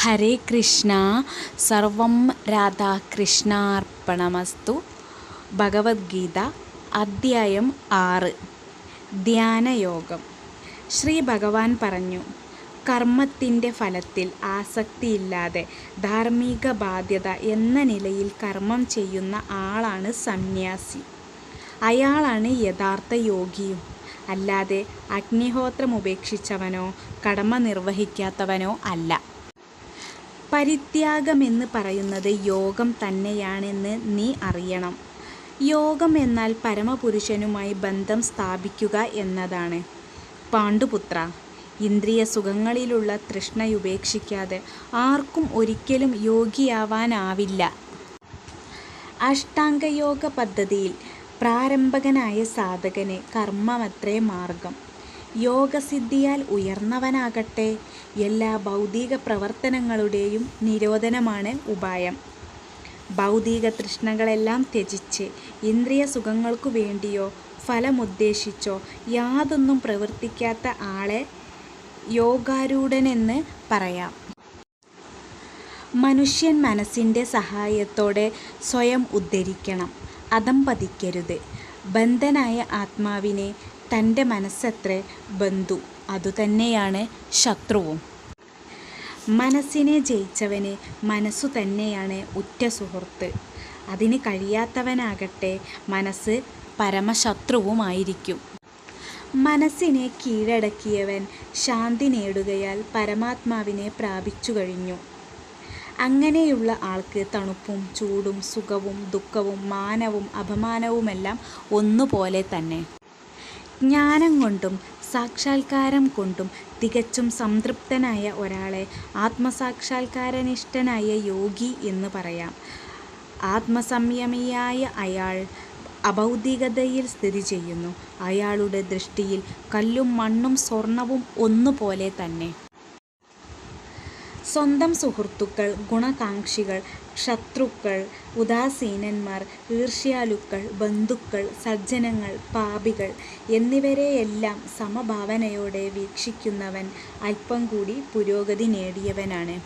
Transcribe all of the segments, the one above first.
ഹരേ കൃഷ്ണ സർവം രാധാകൃഷ്ണാർപ്പണമസ്തു. ഭഗവത്ഗീത അദ്ധ്യായം ആറ്. ധ്യാനയോഗം. ശ്രീ ഭഗവാൻ പറഞ്ഞു കർമ്മത്തിന്റെ ഫലത്തിൽ ആസക്തിയില്ലാതെ ധാർമ്മിക ബാധ്യത എന്ന നിലയിൽ കർമ്മം ചെയ്യുന്ന ആളാണ് സന്യാസി. അയാളാണ് യഥാർത്ഥ യോഗിയും. അല്ലാതെ അഗ്നിഹോത്രം ഉപേക്ഷിച്ചവനോ കടമ നിർവഹിക്കാത്തവനോ അല്ല. പരിത്യാഗമെന്ന് പറയുന്നത് യോഗം തന്നെയാണെന്ന് നീ അറിയണം. യോഗം എന്നാൽ പരമപുരുഷനുമായി ബന്ധം സ്ഥാപിക്കുക എന്നതാണ്. പാണ്ഡുപുത്ര ഇന്ദ്രിയ സുഖങ്ങളിലുള്ള തൃഷ്ണയുപേക്ഷിക്കാതെ ആർക്കും ഒരിക്കലും യോഗിയാവാനാവില്ല. അഷ്ടാംഗയോഗ പദ്ധതിയിൽ പ്രാരംഭകനായ സാധകന് കർമ്മമത്രേ മാർഗം. യോഗസിദ്ധിയാൽ ഉയർന്നവനാകട്ടെ എല്ലാ ഭൗതിക പ്രവർത്തനങ്ങളുടെയും നിരോധനമാണ് ഉപായം. ഭൗതിക തൃഷ്ണകളെല്ലാം ത്യജിച്ച് ഇന്ദ്രിയ സുഖങ്ങൾക്കു വേണ്ടിയോ ഫലമുദ്ദേശിച്ചോ യാതൊന്നും പ്രവർത്തിക്കാത്ത ആളെ യോഗാരൂഢനെന്ന് പറയാം. മനുഷ്യൻ മനസ്സിന്റെ സഹായത്തോടെ സ്വയം ഉദ്ധരിക്കണം. അധംപതിക്കരുത് ബന്ധനായ ആത്മാവിനെ തന്റെ മനസ്സത്രേ ബന്ധു. അതുതന്നെയാണ് ശത്രുവും. മനസ്സിനെ ജയിച്ചവന് മനസ്സു തന്നെയാണ് ഉറ്റ സുഹൃത്ത്. അതിന് കഴിയാത്തവനാകട്ടെ മനസ്സ് പരമശത്രുവുമായിരിക്കും. മനസ്സിനെ കീഴടക്കിയവൻ ശാന്തി നേടുകയാൽ പരമാത്മാവിനെ പ്രാപിച്ചു കഴിഞ്ഞു. അങ്ങനെയുള്ള ആൾക്ക് തണുപ്പും ചൂടും സുഖവും ദുഃഖവും മാനവും അപമാനവുമെല്ലാം ഒന്നുപോലെ തന്നെ. ജ്ഞാനം കൊണ്ടും സാക്ഷാത്കാരം കൊണ്ടും തികച്ചും സംതൃപ്തനായ ഒരാളെ ആത്മസാക്ഷാത്കാരനിഷ്ഠനായ യോഗി എന്ന് പറയാം. ആത്മസംയമിയായ അയാൾ അഭൗതികതയിൽ സ്ഥിതി ചെയ്യുന്നു. അയാളുടെ ദൃഷ്ടിയിൽ കല്ലും മണ്ണും സ്വർണവും ഒന്നുപോലെ തന്നെ. സ്വന്തം സുഹൃത്തുക്കൾ ഗുണകാംക്ഷികൾ ശത്രുക്കൾ ഉദാസീനന്മാർ ഈർഷ്യാലുക്കൾ ബന്ധുക്കൾ സജ്ജനങ്ങൾ പാപികൾ എന്നിവരെയെല്ലാം സമഭാവനയോടെ വീക്ഷിക്കുന്നവൻ അല്പം കൂടി പുരോഗതി നേടിയവനാണ്.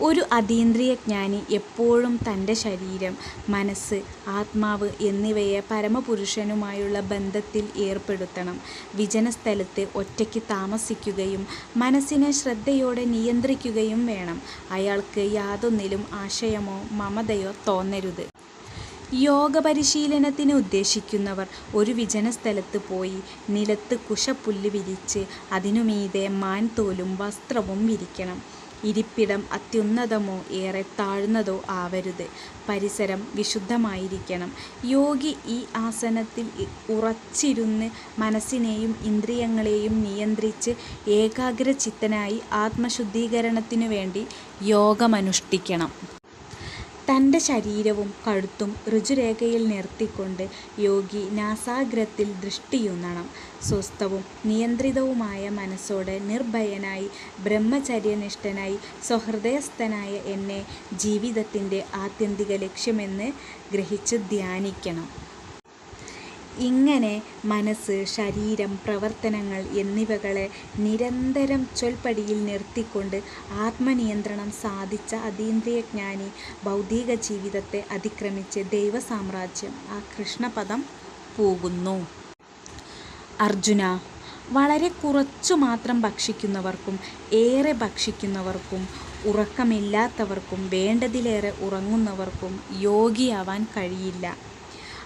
ഒരു അതീന്ദ്രിയ ജ്ഞാനി എപ്പോഴും തന്റെ ശരീരം മനസ്സ് ആത്മാവ് എന്നിവയെ പരമപുരുഷനുമായുള്ള ബന്ധത്തിൽ ഏർപ്പെടുത്തണം. വിജനസ്ഥലത്ത് ഒറ്റയ്ക്ക് താമസിക്കുകയും മനസ്സിനെ ശ്രദ്ധയോടെ നിയന്ത്രിക്കുകയും വേണം. അയാൾക്ക് യാതൊന്നിലും ആശയമോ മമതയോ തോന്നരുത്. യോഗ പരിശീലനത്തിന് ഉദ്ദേശിക്കുന്നവർ ഒരു വിജന വിജനസ്ഥലത്ത് പോയി നിലത്ത് കുശപ്പുല്ല് വിരിച്ച് അതിനുമീതെ മാൻതോലും വസ്ത്രവും വിരിക്കണം. ഇരിപ്പിടം അത്യുന്നതമോ ഏറെ താഴ്ന്നതോ ആവരുത്. പരിസരം വിശുദ്ധമായിരിക്കണം. യോഗി ഈ ആസനത്തിൽ ഉറച്ചിരുന്ന് മനസ്സിനെയും ഇന്ദ്രിയങ്ങളെയും നിയന്ത്രിച്ച് ഏകാഗ്രചിത്തനായി ആത്മശുദ്ധീകരണത്തിനു വേണ്ടി യോഗമനുഷ്ഠിക്കണം. തന്റെ ശരീരവും കഴുത്തും ഋജുരേഖയിൽ നിർത്തിക്കൊണ്ട് യോഗി നാസാഗ്രത്തിൽ ദൃഷ്ടിയൂന്നണം സ്വസ്ഥവും നിയന്ത്രിതവുമായ മനസ്സോടെ നിർഭയനായി ബ്രഹ്മചര്യനിഷ്ഠനായി സ്വഹൃദയസ്ഥനായ എന്നെ ജീവിതത്തിന്റെ ആത്യന്തിക ലക്ഷ്യമെന്ന് ഗ്രഹിച്ച് ധ്യാനിക്കണം. ഇങ്ങനെ മനസ്സ് ശരീരം പ്രവർത്തനങ്ങൾ എന്നിവകളെ നിരന്തരം ചൊൽപ്പടിയിൽ നിർത്തിക്കൊണ്ട് ആത്മനിയന്ത്രണം സാധിച്ച അതീന്ദ്രിയജ്ഞാനി ഭൗതിക ജീവിതത്തെ അതിക്രമിച്ച് ദൈവസാമ്രാജ്യം ആ കൃഷ്ണപദം പോകുന്നു. അർജുന വളരെ കുറച്ചു മാത്രം ഭക്ഷിക്കുന്നവർക്കും ഏറെ ഭക്ഷിക്കുന്നവർക്കും ഉറക്കമില്ലാത്തവർക്കും വേണ്ടതിലേറെ ഉറങ്ങുന്നവർക്കും യോഗിയാവാൻ കഴിയില്ല.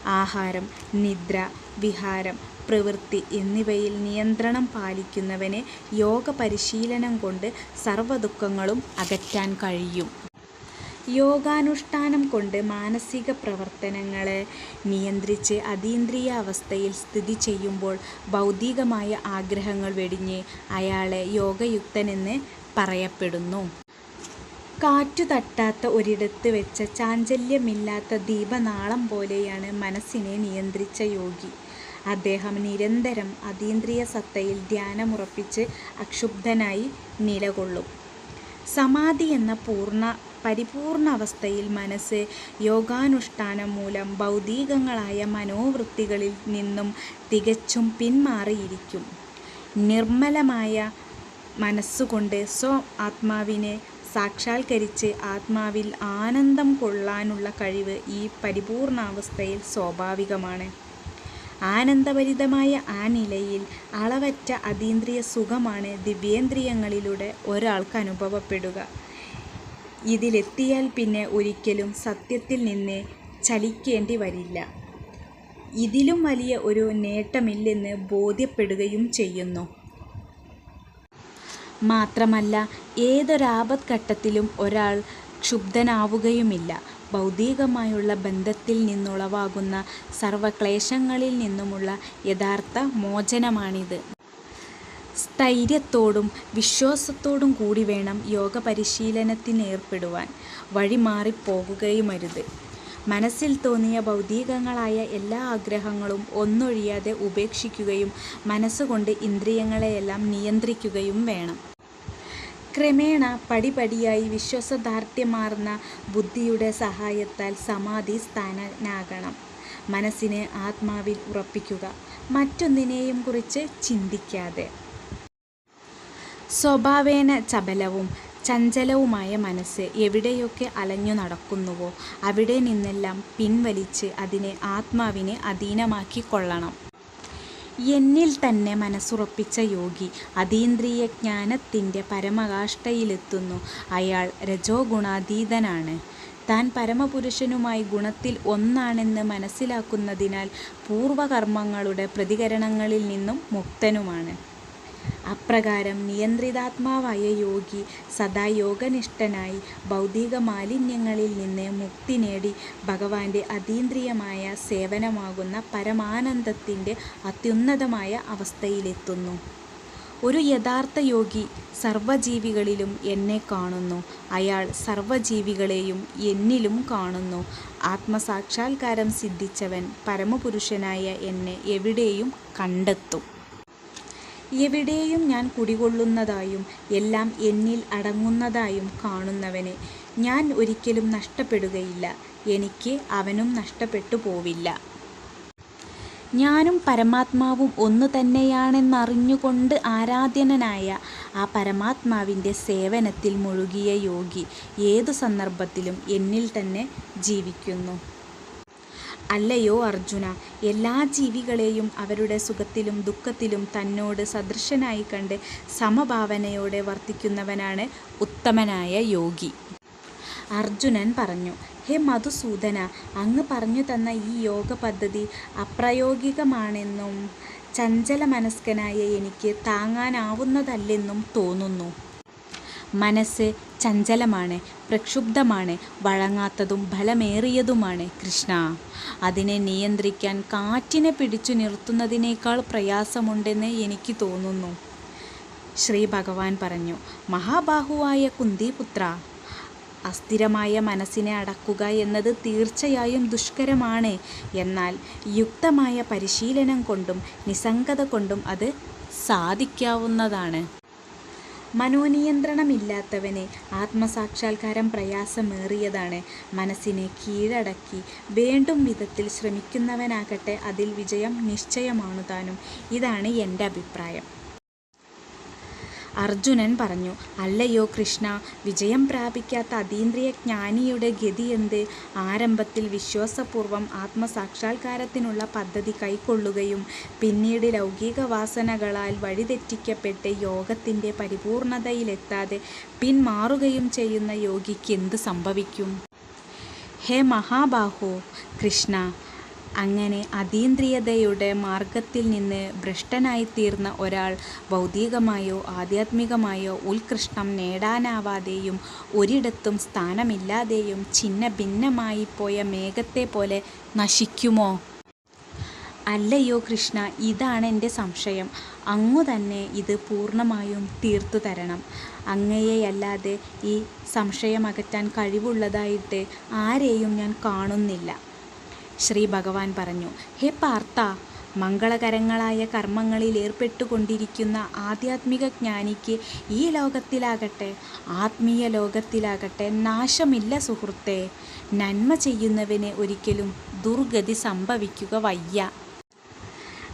ആഹാരം നിദ്ര വിഹാരം പ്രവൃത്തി എന്നിവയിൽ നിയന്ത്രണം പാലിക്കുന്നവന് യോഗ പരിശീലനം കൊണ്ട് സർവദുഃഖങ്ങളും അകറ്റാൻ കഴിയും. യോഗാനുഷ്ഠാനം കൊണ്ട് മാനസിക പ്രവർത്തനങ്ങളെ നിയന്ത്രിച്ച് അതീന്ദ്രിയ അവസ്ഥയിൽ സ്ഥിതി ചെയ്യുമ്പോൾ ഭൗതികമായ ആഗ്രഹങ്ങൾ വെടിഞ്ഞ് അയാളെ യോഗയുക്തനെന്ന് പറയപ്പെടുന്നു. കാറ്റു തട്ടാത്ത ഒരിടത്ത് വെച്ച ചാഞ്ചല്യമില്ലാത്ത ദീപനാളം പോലെയാണ് മനസ്സിനെ നിയന്ത്രിച്ച യോഗി. അദ്ദേഹം നിരന്തരം അതീന്ദ്രിയ സത്തയിൽ ധ്യാനമുറപ്പിച്ച് അക്ഷുബ്ധനായി നിലകൊള്ളും. സമാധി എന്ന പൂർണ പരിപൂർണ അവസ്ഥയിൽ മനസ്സ് യോഗാനുഷ്ഠാനം മൂലം ഭൗതികങ്ങളായ മനോവൃത്തികളിൽ നിന്നും തികച്ചും പിന്മാറിയിരിക്കും. നിർമ്മലമായ മനസ്സുകൊണ്ട് സ്വ ആത്മാവിനെ സാക്ഷാത്കരിച്ച് ആത്മാവിൽ ആനന്ദം കൊള്ളാനുള്ള കഴിവ് ഈ പരിപൂർണാവസ്ഥയിൽ സ്വാഭാവികമാണ്. ആനന്ദഭരിതമായ ആ നിലയിൽ അളവറ്റ അതീന്ദ്രിയ സുഖമാണ് ദിവ്യേന്ദ്രിയങ്ങളിലൂടെ ഒരാൾക്ക് അനുഭവപ്പെടുക. ഇതിലെത്തിയാൽ പിന്നെ ഒരിക്കലും സത്യത്തിൽ നിന്ന് ചലിക്കേണ്ടി വരില്ല. ഇതിലും വലിയ ഒരു നേട്ടമില്ലെന്ന് ബോധ്യപ്പെടുകയും ചെയ്യുന്നു. മാത്രമല്ല ഏതൊരാപത്ഘട്ടത്തിലും ഒരാൾ ക്ഷുബ്ധനാവുകയുമില്ല. ഭൗതികമായുള്ള ബന്ധത്തിൽ നിന്നുളവാകുന്ന സർവക്ലേശങ്ങളിൽ നിന്നുമുള്ള യഥാർത്ഥ മോചനമാണിത്. സ്ഥൈര്യത്തോടും വിശ്വാസത്തോടും കൂടി വേണം യോഗ പരിശീലനത്തിനേർപ്പെടുവാൻ വഴിമാറിപ്പോകുകയുമരുത്. മനസ്സിൽ തോന്നിയ ഭൗതികങ്ങളായ എല്ലാ ആഗ്രഹങ്ങളും ഒന്നൊഴിയാതെ ഉപേക്ഷിക്കുകയും മനസ്സുകൊണ്ട് ഇന്ദ്രിയങ്ങളെയെല്ലാം നിയന്ത്രിക്കുകയും വേണം. ക്രമേണ പടിപടിയായി വിശ്വസദാർഢ്യമാർന്ന ബുദ്ധിയുടെ സഹായത്താൽ സമാധി സ്ഥാനനാകണം. മനസ്സിനെ ആത്മാവിൽ ഉറപ്പിക്കുക മറ്റൊന്നിനെയും കുറിച്ച് ചിന്തിക്കാതെ. സ്വഭാവേന ചപലവും ചഞ്ചലവുമായ മനസ്സ് എവിടെയൊക്കെ അലഞ്ഞു നടക്കുന്നുവോ അവിടെ നിന്നെല്ലാം പിൻവലിച്ച് അതിനെ ആത്മാവിനെ അധീനമാക്കിക്കൊള്ളണം എന്നിൽ തന്നെ മനസ്സുറപ്പിച്ച യോഗി അതീന്ദ്രിയ ജ്ഞാനത്തിന്റെ പരമകാഷ്ഠയിലെത്തുന്നു. അയാൾ രജോ ഗുണാതീതനാണ് താൻ പരമപുരുഷനുമായി ഗുണത്തിൽ ഒന്നാണെന്ന് മനസ്സിലാക്കുന്നതിനാൽ പൂർവകർമ്മങ്ങളുടെ പ്രതികരണങ്ങളിൽ നിന്നും മുക്തനുമാണ്. അപ്രകാരം നിയന്ത്രിതാത്മാവായ യോഗി സദാ യോഗനിഷ്ഠനായി ഭൗതിക മാലിന്യങ്ങളിൽ നിന്ന് മുക്തി നേടി ഭഗവാന്റെ അതീന്ദ്രിയമായ സേവനമാകുന്ന പരമാനന്ദത്തിന്റെ അത്യുന്നതമായ അവസ്ഥയിലെത്തുന്നു. ഒരു യഥാർത്ഥ യോഗി സർവജീവികളിലും എന്നെ കാണുന്നു. അയാൾ സർവജീവികളെയും എന്നിലും കാണുന്നു. ആത്മസാക്ഷാത്കാരം സിദ്ധിച്ചവൻ പരമപുരുഷനായ എന്നെ എവിടെയും കണ്ടെത്തും. എവിടെയും ഞാൻ കുടികൊള്ളുന്നതായും എല്ലാം എന്നിൽ അടങ്ങുന്നതായും കാണുന്നവനെ ഞാൻ ഒരിക്കലും നഷ്ടപ്പെടുകയില്ല. എനിക്ക് അവനും നഷ്ടപ്പെട്ടു പോവില്ല. ഞാനും പരമാത്മാവും ഒന്നു തന്നെയാണെന്നറിഞ്ഞുകൊണ്ട് ആരാധ്യനായ ആ പരമാത്മാവിന്റെ സേവനത്തിൽ മുഴുകിയ യോഗി ഏതു സന്ദർഭത്തിലും എന്നിൽ തന്നെ ജീവിക്കുന്നു. അല്ലയോ അർജുന? എല്ലാ ജീവികളെയും അവരുടെ സുഖത്തിലും ദുഃഖത്തിലും തന്നോട് സദൃശനായി കണ്ട് സമഭാവനയോടെ വർത്തിക്കുന്നവനാണ് ഉത്തമനായ യോഗി. അർജുനൻ പറഞ്ഞു ഹേ മധുസൂദന അങ്ങ് പറഞ്ഞു തന്ന ഈ യോഗ പദ്ധതി അപ്രായോഗികമാണെന്നും ചഞ്ചല മനസ്കനായ എനിക്ക് താങ്ങാനാവുന്നതല്ലെന്നും തോന്നുന്നു. മനസ്സ് ചഞ്ചലമാണ് പ്രക്ഷുബ്ധമാണ് വഴങ്ങാത്തതും ഫലമേറിയതുമാണ് കൃഷ്ണ. അതിനെ നിയന്ത്രിക്കാൻ കാറ്റിനെ പിടിച്ചു നിർത്തുന്നതിനേക്കാൾ പ്രയാസമുണ്ടെന്ന് എനിക്ക് തോന്നുന്നു. ശ്രീ ഭഗവാൻ പറഞ്ഞു മഹാബാഹുവായ കുന്തിപുത്ര അസ്ഥിരമായ മനസ്സിനെ അടക്കുക എന്നത് തീർച്ചയായും ദുഷ്കരമാണ്. എന്നാൽ യുക്തമായ പരിശീലനം കൊണ്ടും നിസ്സംഗത കൊണ്ടും അത് സാധിക്കാവുന്നതാണ്. മനോനിയന്ത്രണമില്ലാത്തവന് ആത്മസാക്ഷാത്കാരം പ്രയാസമേറിയതാണ്. മനസ്സിനെ കീഴടക്കി വേണ്ടും വിധത്തിൽ ശ്രമിക്കുന്നവനാകട്ടെ അതിൽ വിജയം നിശ്ചയമാണു താനും. ഇതാണ് എന്റെ അഭിപ്രായം. അർജുനൻ പറഞ്ഞു അല്ലയോ കൃഷ്ണ വിജയം പ്രാപിക്കാത്ത അതീന്ദ്രിയ ജ്ഞാനിയുടെ ഗതി എന്ത്? ആരംഭത്തിൽ വിശ്വാസപൂർവം ആത്മസാക്ഷാത്കാരത്തിനുള്ള പദ്ധതി കൈക്കൊള്ളുകയും പിന്നീട് ലൗകിക വാസനകളാൽ വഴിതെറ്റിക്കപ്പെട്ട് യോഗത്തിന്റെ പരിപൂർണതയിലെത്താതെ പിന്മാറുകയും ചെയ്യുന്ന യോഗിക്ക് എന്ത് സംഭവിക്കും? ഹേ മഹാബാഹോ കൃഷ്ണ അങ്ങനെ അതീന്ദ്രിയതയുടെ മാർഗത്തിൽ നിന്ന് ഭ്രഷ്ടനായിത്തീർന്ന ഒരാൾ ഭൗതികമായോ ആധ്യാത്മികമായോ ഉത്കൃഷ്ടം നേടാനാവാതെയും ഒരിടത്തും സ്ഥാനമില്ലാതെയും ഛിന്ന ഭിന്നമായിപ്പോയ മേഘത്തെ പോലെ നശിക്കുമോ? അല്ലയോ കൃഷ്ണ ഇതാണ് എന്റെ സംശയം. അങ്ങു തന്നെ ഇത് പൂർണമായും തീർത്തു തരണം. അങ്ങയെയല്ലാതെ ഈ സംശയമകറ്റാൻ കഴിവുള്ളതായിട്ട് ആരെയും ഞാൻ കാണുന്നില്ല. ശ്രീ ഭഗവാൻ പറഞ്ഞു ഹേ പാർത്ത മംഗളകരങ്ങളായ കർമ്മങ്ങളിൽ ഏർപ്പെട്ടുകൊണ്ടിരിക്കുന്ന ആധ്യാത്മിക ജ്ഞാനിക്ക് ഈ ലോകത്തിലാകട്ടെ ആത്മീയ ലോകത്തിലാകട്ടെ നാശമില്ല സുഹൃത്തെ. നന്മ ചെയ്യുന്നവന് ഒരിക്കലും ദുർഗതി സംഭവിക്കുക വയ്യ.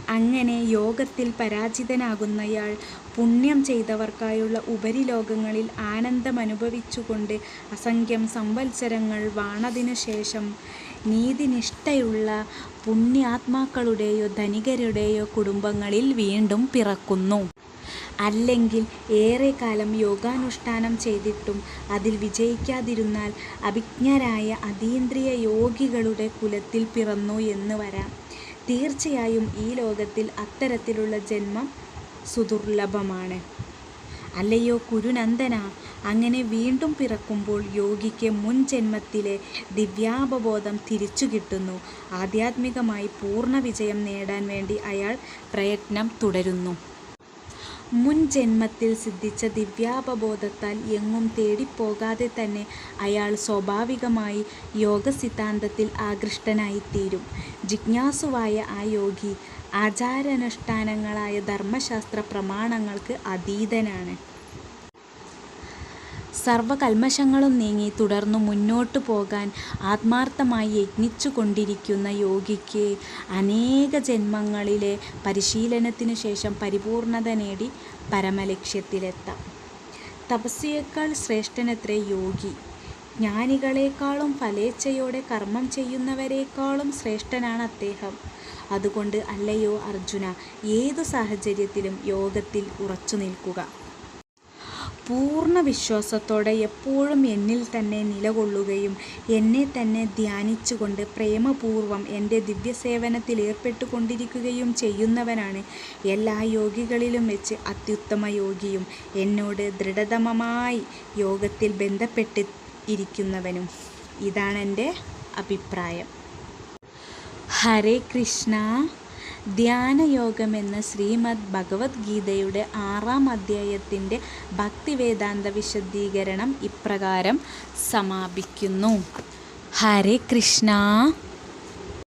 അങ്ങനെ യോഗത്തിൽ പരാജിതനാകുന്നയാൾ പുണ്യം ചെയ്തവർക്കായുള്ള ഉപരിലോകങ്ങളിൽ ആനന്ദമനുഭവിച്ചുകൊണ്ട് അസംഖ്യം സംവത്സരങ്ങൾ വാണതിനു ശേഷം നീതിനിഷ്ഠയുള്ള പുണ്യാത്മാക്കളുടെയോ ധനികരുടെയോ കുടുംബങ്ങളിൽ വീണ്ടും പിറക്കുന്നു. അല്ലെങ്കിൽ ഏറെക്കാലം യോഗാനുഷ്ഠാനം ചെയ്തിട്ടും അതിൽ വിജയിക്കാതിരുന്നാൽ അഭിജ്ഞരായ അതീന്ദ്രിയ യോഗികളുടെ കുലത്തിൽ പിറന്നു എന്ന് വരാം. തീർച്ചയായും ഈ ലോകത്തിൽ അത്തരത്തിലുള്ള ജന്മം സുദുർലഭമാണ്. അല്ലയോ കുരുനന്ദനാ, അങ്ങനെ വീണ്ടും പിറക്കുമ്പോൾ യോഗിക്ക് മുൻ ജന്മത്തിലെ ദിവ്യാപബോധം തിരിച്ചു കിട്ടുന്നു ആധ്യാത്മികമായി പൂർണ വിജയം നേടാൻ വേണ്ടി അയാൾ പ്രയത്നം തുടരുന്നു. മുൻ ജന്മത്തിൽ സിദ്ധിച്ച ദിവ്യാപബോധത്താൽ എങ്ങും തേടിപ്പോകാതെ തന്നെ അയാൾ സ്വാഭാവികമായി യോഗ സിദ്ധാന്തത്തിൽ ആകൃഷ്ടനായിത്തീരും. ജിജ്ഞാസുവായ ആ യോഗി ആചാരാനുഷ്ഠാനങ്ങളായ ധർമ്മശാസ്ത്ര പ്രമാണങ്ങൾക്ക് അതീതനാണ്. സർവകല്മഷങ്ങളും നീങ്ങി തുടർന്നു മുന്നോട്ടു പോകാൻ ആത്മാർത്ഥമായി യജ്ഞിച്ചു കൊണ്ടിരിക്കുന്ന യോഗിക്ക് അനേക ജന്മങ്ങളിലെ പരിശീലനത്തിനു ശേഷം പരിപൂർണത നേടി പരമലക്ഷ്യത്തിലെത്താം. തപസ്വിയേക്കാൾ ശ്രേഷ്ഠനത്രേ യോഗി. ജ്ഞാനികളെക്കാളും ഫലേച്ഛയോടെ കർമ്മം ചെയ്യുന്നവരെക്കാളും ശ്രേഷ്ഠനാണ് അദ്ദേഹം. അതുകൊണ്ട് അല്ലയോ അർജുന ഏതു സാഹചര്യത്തിലും യോഗത്തിൽ ഉറച്ചുനിൽക്കുക. പൂർണവിശ്വാസത്തോടെ എപ്പോഴും എന്നിൽ തന്നെ നിലകൊള്ളുകയും എന്നെ തന്നെ ധ്യാനിച്ചുകൊണ്ട് പ്രേമപൂർവം ദിവ്യസേവനത്തിൽ ഏർപ്പെട്ടുകൊണ്ടിരിക്കുകയും ചെയ്യുന്നവനാണ് എല്ലാ യോഗികളിലും വെച്ച് അത്യുത്തമ യോഗിയും എന്നോട് ദൃഢതമമായി യോഗത്തിൽ ബന്ധപ്പെട്ട് ഇരിക്കുന്നവനും ഇതാണെന്റെ അഭിപ്രായം. ഹരേ കൃഷ്ണാ ധ്യാനയോഗമെന്ന ശ്രീമദ് ഭഗവത്ഗീതയുടെ ആറാം അധ്യായത്തിന്റെ ഭക്തിവേദാന്ത വിശദീകരണം ഇപ്രകാരം സമാപിക്കുന്നു. ഹരേ കൃഷ്ണാ